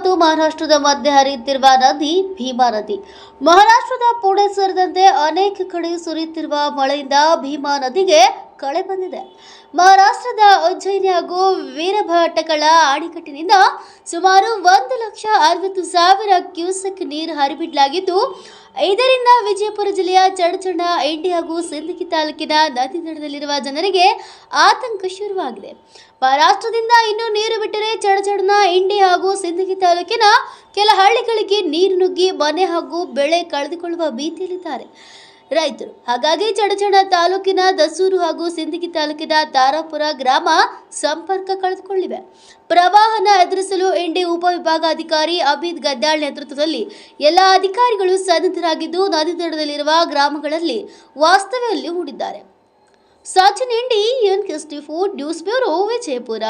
ಮತ್ತು ಮಹಾರಾಷ್ಟ್ರದ ಮಧ್ಯೆ ಹರಿಯುತ್ತಿರುವ ನದಿ ಭೀಮಾ ನದಿ. ಮಹಾರಾಷ್ಟ್ರದ ಪುಣೆ ಸೇರಿದಂತೆ ಅನೇಕ ಕಡೆ ಸುರಿಯುತ್ತಿರುವ ಮಳೆಯಿಂದ ಭೀಮಾ ನದಿಗೆ ಕಳೆ ಬಂದಿದೆ. ಮಹಾರಾಷ್ಟ್ರದ ಉಜ್ಜಯಿನಿ ಹಾಗೂ ವೀರಭಟ್ಟಗಳ ಅಣೆಕಟ್ಟಿನಿಂದ ಸುಮಾರು ಒಂದು ಲಕ್ಷ ಅರವತ್ತು ಸಾವಿರ ಕ್ಯೂಸೆಕ್ ನೀರು ಹರಿಬಿಡಲಾಗಿದ್ದು ಇದರಿಂದ ವಿಜಯಪುರ ಜಿಲ್ಲೆಯ ಚಡಚಣ ಇಂಡಿ ಹಾಗೂ ಸಿಂದಗಿ ತಾಲೂಕಿನ ನದಿ ದಡದಲ್ಲಿರುವ ಜನರಿಗೆ ಆತಂಕ ಶುರುವಾಗಿದೆ. ಮಹಾರಾಷ್ಟ್ರದಿಂದ ಇನ್ನೂ ನೀರು ಬಿಟ್ಟರೆ ಚಡಚಡನ ಇಂಡಿ ಹಾಗೂ ಸಿಂದಗಿ ತಾಲೂಕಿನ ಕೆಲ ಹಳ್ಳಿಗಳಿಗೆ ನೀರು ನುಗ್ಗಿ ಮನೆ ಹಾಗೂ ಬೆಳೆ ಕಳೆದುಕೊಳ್ಳುವ ಭೀತಿಯಲ್ಲಿದ್ದಾರೆ. ರೈತರು. ಹಾಗಾಗಿ ಚಡಚಣ ತಾಲೂಕಿನ ದಸೂರು ಹಾಗೂ ಸಿಂದಗಿ ತಾಲೂಕಿನ ತಾರಾಪುರ ಗ್ರಾಮ ಸಂಪರ್ಕ ಕಳೆದುಕೊಂಡಿವೆ ಪ್ರವಾಹನ ಎದುರಿಸಲು ಇಂಡಿ ಉಪವಿಭಾಗಾಧಿಕಾರಿ ಅಬಿದ್ ಗದ್ದಾಳ್ ನೇತೃತ್ವದಲ್ಲಿ ಎಲ್ಲ ಅಧಿಕಾರಿಗಳು ಸನ್ನದ್ಧರಾಗಿದ್ದು ನದಿ ದಡದಲ್ಲಿರುವ ಗ್ರಾಮಗಳಲ್ಲಿ ವಾಸ್ತವ್ಯದಲ್ಲಿ ಹೂಡಿದ್ದಾರೆ. Sachin MD N news bureau Vijayapura.